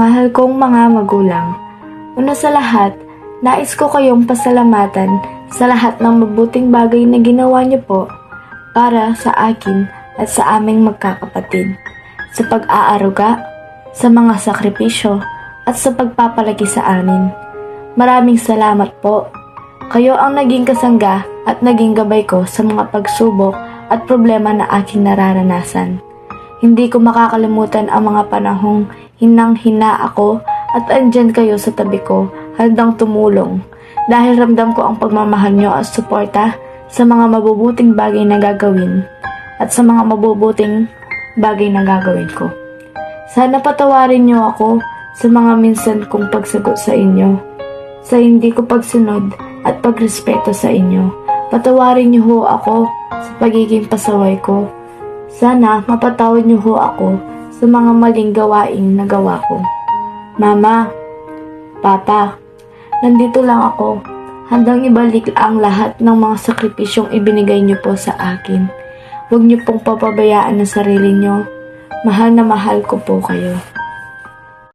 Mahal kong mga magulang. Una sa lahat, nais ko kayong pasalamatan sa lahat ng mabuting bagay na ginawa niyo po para sa akin at sa aming magkakapatid. Sa pag-aaruga, sa mga sakripisyo, at sa pagpapalagi sa amin. Maraming salamat po. Kayo ang naging kasangga at naging gabay ko sa mga pagsubok at problema na aking nararanasan. Hindi ko makakalimutan ang mga panahong hinang-hina ako at andyan kayo sa tabi ko handang tumulong dahil ramdam ko ang pagmamahal nyo at suporta sa mga mabubuting bagay na gagawin at sa mga mabubuting bagay na gagawin ko. Sana patawarin niyo ako sa mga minsan kong pagsagot sa inyo, sa hindi ko pagsunod at pagrespeto sa inyo. Patawarin niyo ho ako sa pagiging pasaway ko. Sana mapatawad niyo ho ako sa mga maling gawain na gawa ko. Mama, Papa, nandito lang ako. Handang ibalik ang lahat ng mga sakripisyong ibinigay niyo po sa akin. Huwag niyo pong papabayaan ang sarili niyo. Mahal na mahal ko po kayo.